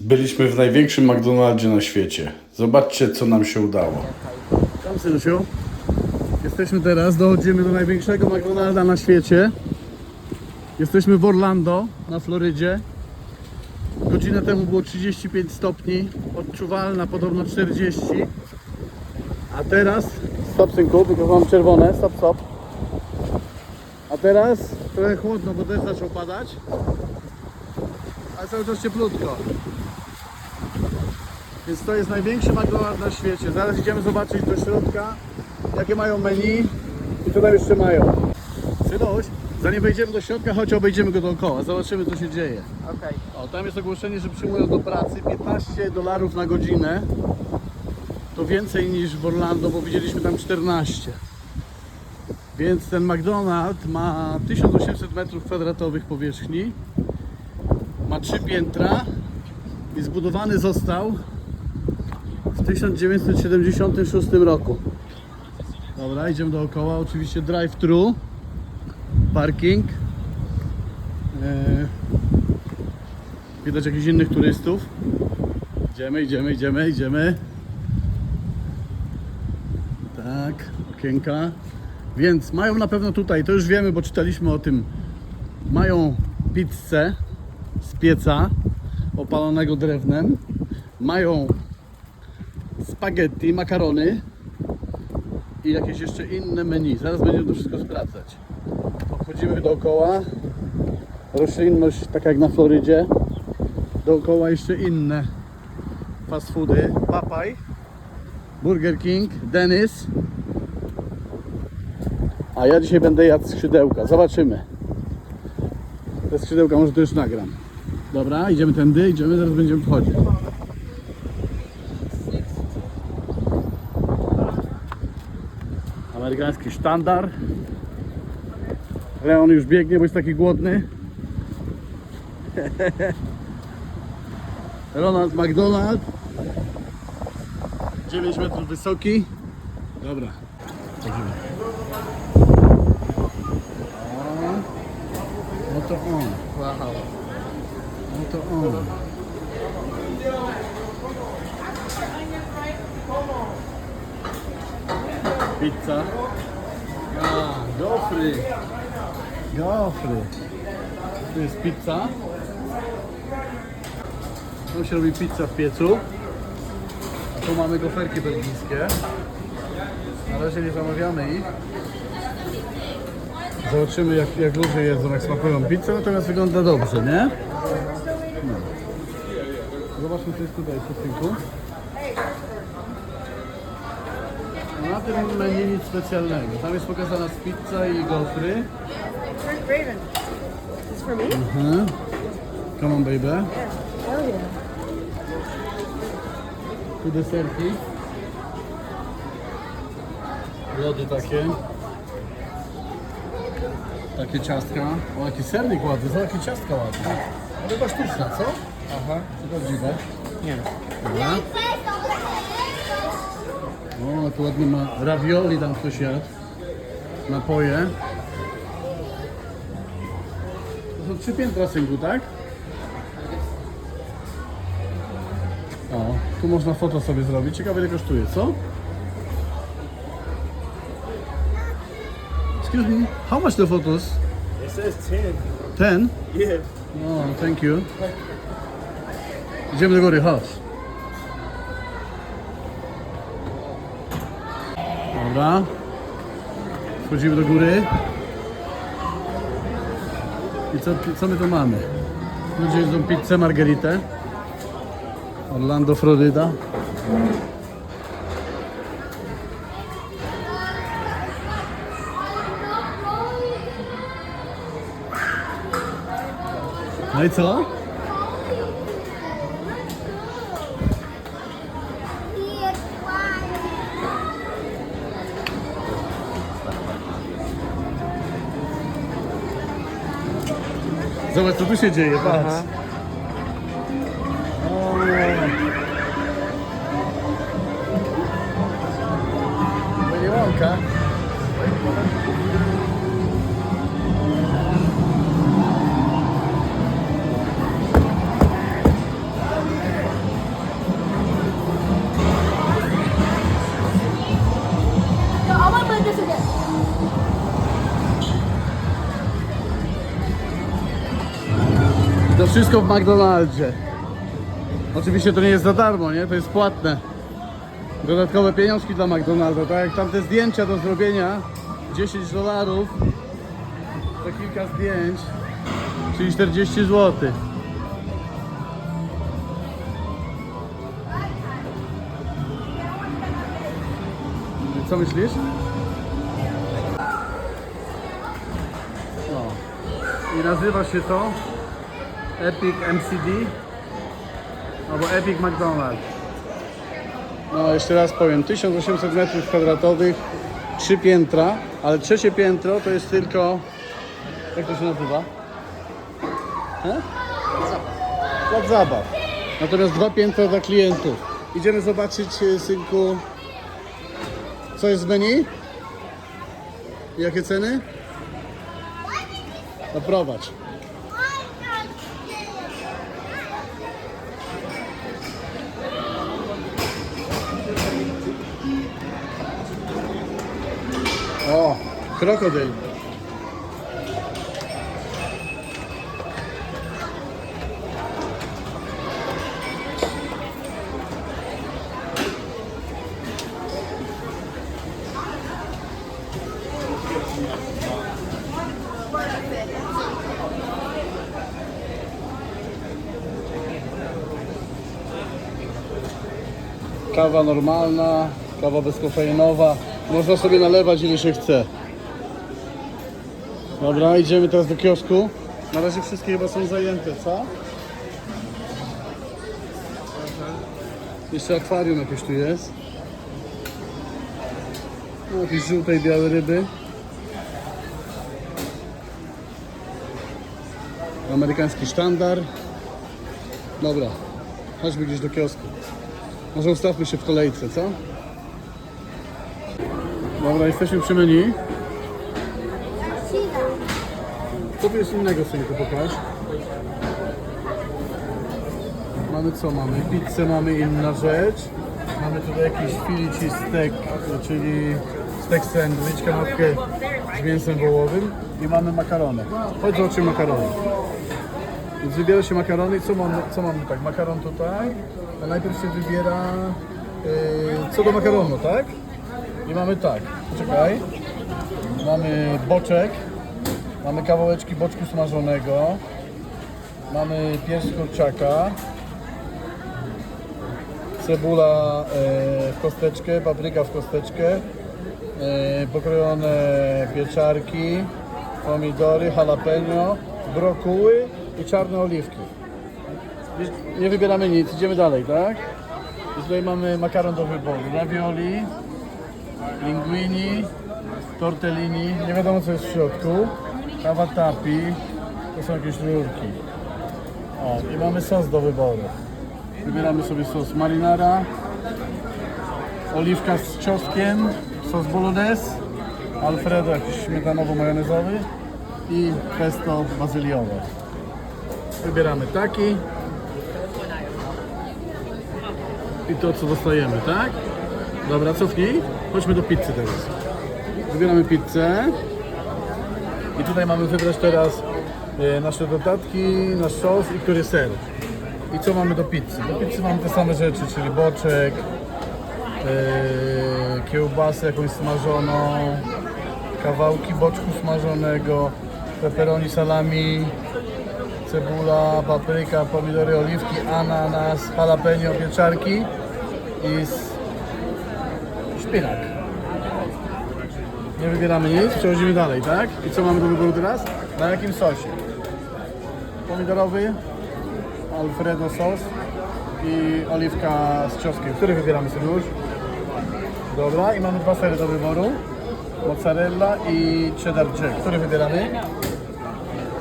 Byliśmy w największym McDonaldzie na świecie. Zobaczcie, co nam się udało. Tam, Synusiu. Jesteśmy teraz, dochodzimy do największego McDonalda na świecie. Jesteśmy w Orlando, na Florydzie. Godzinę temu było 35 stopni, odczuwalna podobno 40. A teraz, stop synku, tylko mam czerwone, stop, stop. A teraz trochę chłodno, bo deszcz zaczął padać. Ale cały czas cieplutko. Więc to jest największy McDonald's na świecie. Zaraz idziemy zobaczyć do środka, jakie mają menu i co tam jeszcze mają. Synuś, zanim wejdziemy do środka, chodź obejdziemy go dookoła, zobaczymy co się dzieje. Okej. O, tam jest ogłoszenie, że przyjmują do pracy 15 dolarów na godzinę. To więcej niż w Orlando, bo widzieliśmy tam 14. Więc ten McDonald's ma 1800 metrów kwadratowych powierzchni. Ma trzy piętra i zbudowany został w 1976 roku. Dobra, idziemy dookoła. Oczywiście drive-thru, parking. Eee, Widać jakichś innych turystów. Idziemy, idziemy, idziemy, idziemy. Tak, okienka. Więc mają na pewno tutaj, to już wiemy, bo czytaliśmy o tym. Mają pizzę z pieca opalonego drewnem. Mają spaghetti, makarony i jakieś jeszcze inne menu. Zaraz będziemy to wszystko sprawdzać. Obchodzimy dookoła. Roślinność taka jak na Florydzie. Dookoła jeszcze inne fast foody. Popeye, Burger King, Dennis. A ja dzisiaj będę jadł skrzydełka. Zobaczymy. Te skrzydełka może też nagram. Dobra, idziemy tędy, idziemy, zaraz będziemy wchodzić. Amerykański sztandar. Leon już biegnie, bo jest taki głodny. Ronald McDonald. 9 metrów wysoki. Dobra. Chodzimy. No to on. Wow. No to on. Pizza. A, gofry. Gofry. Tu jest pizza. Tu się robi pizza w piecu. A tu mamy goferki belgijskie. Na razie nie zamawiamy ich. Zobaczymy jak, jak ludzie jedzą, jak smakują pizzę, natomiast wygląda dobrze, nie? No. Zobaczmy co jest tutaj w szuflinku. Na tym menu nic specjalnego. Tam jest pokazana pizza i gofry. Raven. This for me? Mhm. Come on baby. Hell yeah. Tu deserki. Lody takie. Takie ciastka. O, jaki sernik ładny, są jakie ciastka ładne. Ale chyba sztuczna, co? Aha. Czy prawdziwe? Nie. Dobra. O, tu ładnie ma ravioli tam ktoś jadł. Napoje. To są trzy piętra synku, tak? O, tu można foto sobie zrobić. Ciekawe ile kosztuje, co? Excuse me, how much the photos? It says 10. Ten? Yeah. O, thank you. Idziemy do góry, chodź. Dobra. Wchodzimy do góry. I co, co my tu mamy? Ludzie jedzą pizzę, margaritę. Orlando, Florida. No i co? Zobacz co tu się. Wszystko w McDonaldzie. Oczywiście to nie jest za darmo, nie? To jest płatne. Dodatkowe pieniążki dla McDonalda. Tak jak tamte zdjęcia do zrobienia 10 dolarów za kilka zdjęć, czyli 40 zł. Co myślisz? No. I nazywa się to Epic MCD albo Epic McDonald's. No jeszcze raz powiem, 1800 metrów kwadratowych, trzy piętra, ale trzecie piętro to jest tylko, jak to się nazywa? He? Plac zabaw. Natomiast dwa piętra dla klientów. Idziemy zobaczyć, e, synku, co jest w menu? Jakie ceny? No. Krokodyl. Kawa normalna, kawa bezkofeinowa. Można sobie nalewać ile się chce. Dobra, idziemy teraz do kiosku. Na razie wszystkie chyba są zajęte, co? Jeszcze akwarium jakieś tu jest. No, jakieś żółte i białe ryby. Amerykański sztandar. Dobra, chodźmy gdzieś do kiosku. Może ustawmy się w kolejce, co? Dobra, jesteśmy przy menu. Co jest innego, synku, pokaż. Mamy co mamy? Pizzę mamy inna rzecz. Mamy tutaj jakiś Philly cheesesteak, czyli steak sandwich, kanapkę z mięsem wołowym i mamy makarony. Chodź zobaczymy makarony. Więc wybiera się makarony i co mamy, co mamy tak? Makaron tutaj, a najpierw się wybiera yy, co do makaronu, tak? I mamy tak, poczekaj. Mamy boczek, mamy kawałeczki boczku smażonego, mamy pierś kurczaka, cebula e, w kosteczkę, papryka w kosteczkę, e, pokrojone pieczarki, pomidory, jalapeno, brokuły i czarne oliwki. Nie wybieramy nic, idziemy dalej, tak? I tutaj mamy makaron do wyboru, ravioli, linguini, tortellini, nie wiadomo co jest w środku, kawa tapi, to są jakieś rurki. O, i mamy sos do wyboru. Wybieramy sobie sos marinara, oliwka z czosnkiem, sos bolognese, alfredo jakiś śmietanowo-majonezowy i pesto bazyliowe. Wybieramy taki i to co dostajemy, tak? Dobra, cofnij. Chodźmy do pizzy teraz. Wybieramy pizzę. I tutaj mamy wybrać teraz e, nasze dodatki, nasz sos i który ser. I co mamy do pizzy? Do pizzy mamy te same rzeczy, czyli boczek, e, kiełbasę jakąś smażoną, kawałki boczku smażonego, pepperoni, salami, cebula, papryka, pomidory, oliwki, ananas, jalapeno, pieczarki i szpinak. Nie wybieramy nic, przechodzimy dalej, tak? I co mamy do wyboru teraz? Na jakim sosie? Pomidorowy, Alfredo sos i oliwka z czosnkiem. Który wybieramy sobie już? Dobra, i mamy dwa sery do wyboru. Mozzarella i cheddar jack. Który wybieramy?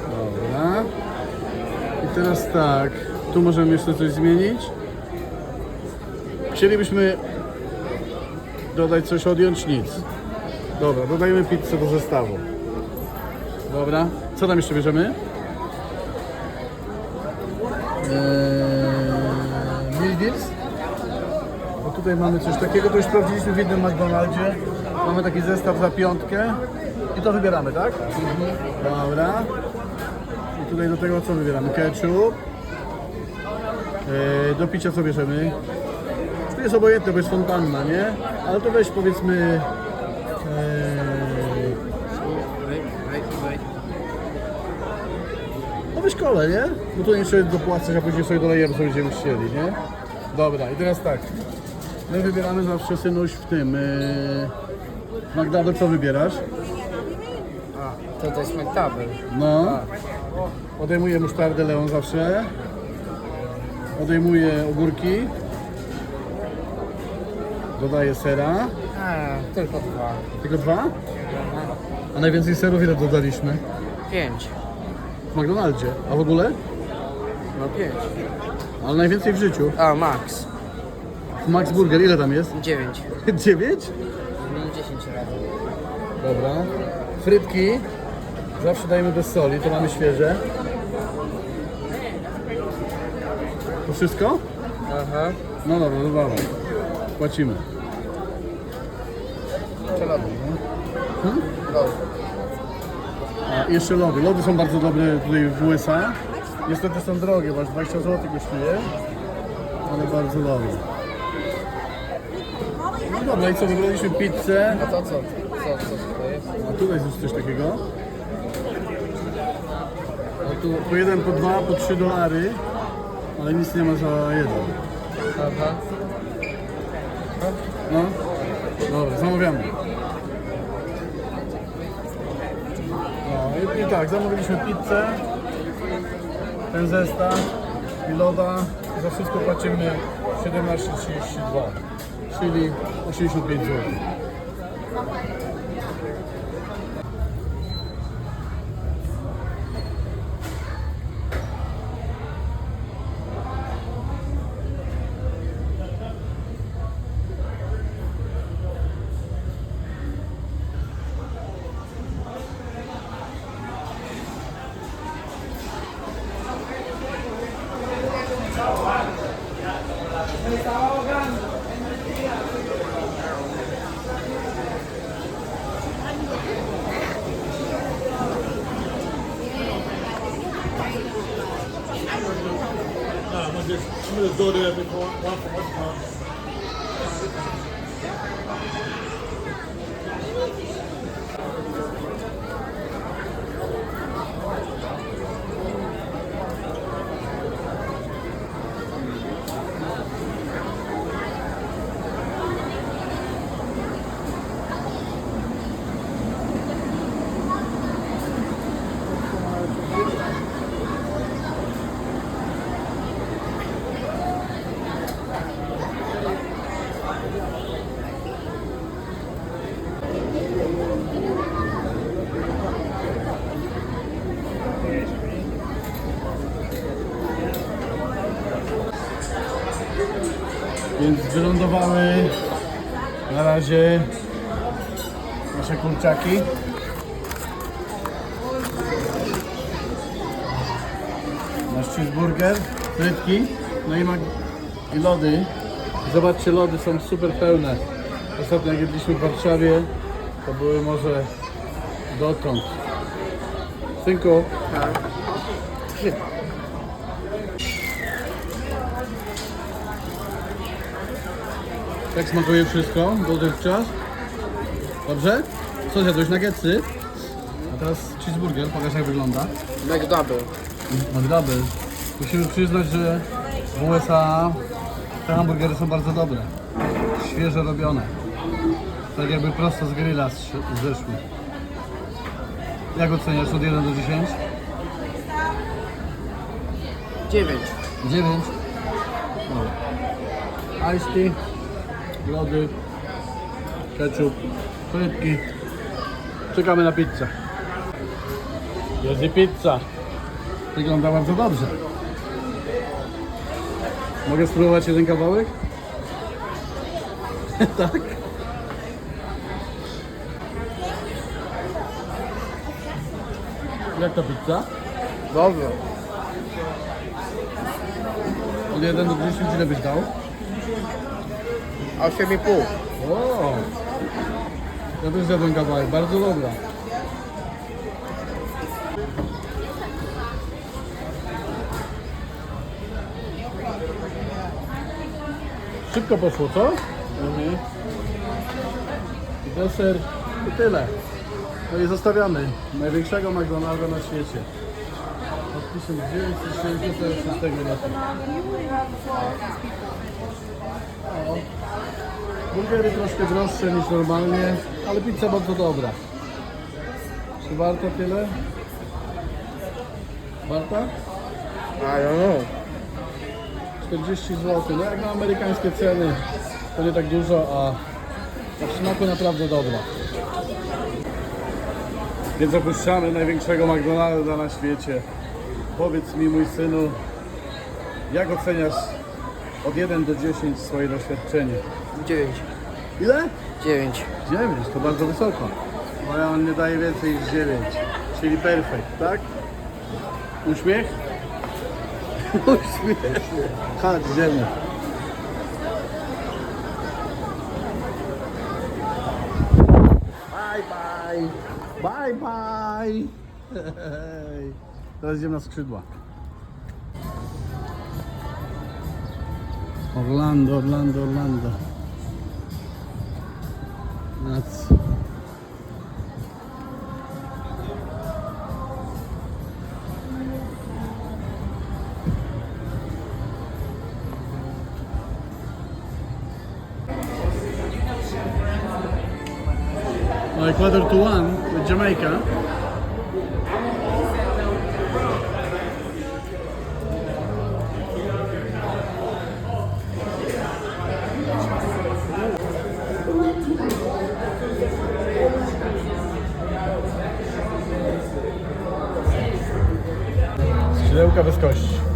Dobra. I teraz tak, tu możemy jeszcze coś zmienić. Chcielibyśmy dodać coś, odjąć nic. Dobra, dodajemy pizzę do zestawu. Dobra, co tam jeszcze bierzemy? Eee, meal deals. Bo tutaj mamy coś takiego, to już sprawdziliśmy w innym McDonaldzie. Mamy taki zestaw za piątkę i to wybieramy, tak? Dobra. I tutaj do tego co wybieramy? Ketchup, E, do picia co bierzemy? To jest obojętne, bo jest fontanna, nie? Ale to weź powiedzmy... No weź kole, nie? Bo tu jeszcze dopłacać, a później sobie dolejemy, co będziemy chcieli, nie? Dobra, i teraz tak. My wybieramy zawsze synuś w tym... Magdaleno, co wybierasz? To to jest McDouble. No. Odejmuję musztardę Leon zawsze. Odejmuję ogórki. Dodaję sera. A, tylko dwa. Tylko dwa? A najwięcej serów ile dodaliśmy? Pięć. W McDonaldzie. A w ogóle? No pięć. Ale najwięcej w życiu. A, max. W Max Burger ile tam jest? Dziewięć. Dziewięć? Minus dziesięć razy. Dobra. Frytki. Zawsze dajemy bez soli, to mamy świeże. To wszystko? Aha. No dobra, no dobra. Płacimy. Czy lody? Hmm? Lody. A, jeszcze lody. Lody są bardzo dobre tutaj w USA. Niestety są drogie, bo aż 20 zł kosztuje. Ale bardzo dobre. No dobra, i co, wybraliśmy pizzę. A to co? Co, co to jest? A tutaj jest coś takiego. A tu po jeden, po dwa, po trzy dolary. Ale nic nie ma za jeden. Aha. No. Dobra, zamawiamy. No i, i tak, zamówiliśmy pizzę, ten zestaw i loda. Za wszystko płacimy 17,32, czyli 85 zł. Więc wylądowały na razie nasze kurczaki. Nasz cheeseburger, frytki, no i, i lody. Zobaczcie, lody są super pełne. Ostatnio jak jedliśmy w Warszawie, to były może dotąd. Synku, jak smakuje wszystko dotychczas? Dobrze? Co zjadłeś? Nuggetsy? A teraz cheeseburger, pokaż jak wygląda. McDouble. McDouble. Musimy przyznać, że w USA te hamburgery są bardzo dobre. Świeżo robione. Tak jakby prosto z grilla zeszły. Jak oceniasz od 1 do 10? Dziewięć. 9. Ice tea, lody, ketchup, frytki. Czekamy na pizzę. Jest i pizza. Wygląda bardzo dobrze. Mogę spróbować jeden kawałek? tak? Jak ta pizza? Dobrze. Od 1 do 10 ile byś dał? Osiem i pół. O! Ja też zjadłem kawałek, bardzo dobra. Szybko poszło, co? Mhm. Deser i tyle. No i zostawiamy największego McDonalda na świecie. Od 1976 roku. O. Burgery troszkę droższe niż normalnie, ale pizza bardzo dobra. Czy warto tyle? Warta? I don't know. 40 zł. No jak na amerykańskie ceny to nie tak dużo, a a w smaku naprawdę dobra. Więc opuszczamy największego McDonalda na świecie. Powiedz mi mój synu, jak oceniasz od 1 do 10 swoje doświadczenie? 9. Ile? 9. 9, to bardzo wysoko. Bo ja on nie daje więcej niż 9. Czyli perfekt, tak? Uśmiech? Uśmiech. Chodź, idziemy. Bye bye. Bye bye. İdziemy na skrzydła. Orlando, Orlando, Orlando. That's... Well, Ecuador to one with Jamaica. Skrzydełka bez kości.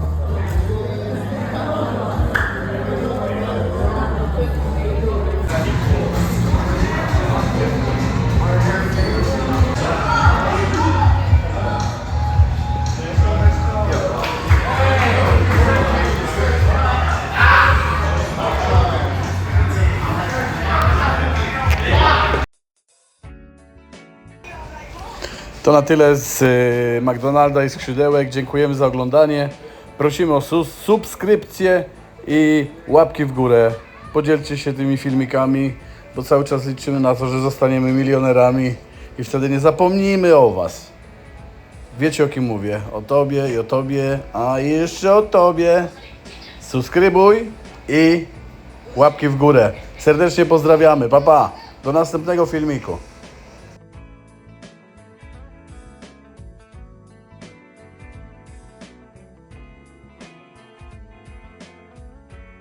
Na tyle z y, McDonalda i skrzydełek. Dziękujemy za oglądanie. Prosimy o subskrypcję i łapki w górę. Podzielcie się tymi filmikami, bo cały czas liczymy na to, że zostaniemy milionerami i wtedy nie zapomnimy o Was. Wiecie o kim mówię? O Tobie i o Tobie, a jeszcze o Tobie. Subskrybuj i łapki w górę. Serdecznie pozdrawiamy. Pa, pa. Do następnego filmiku.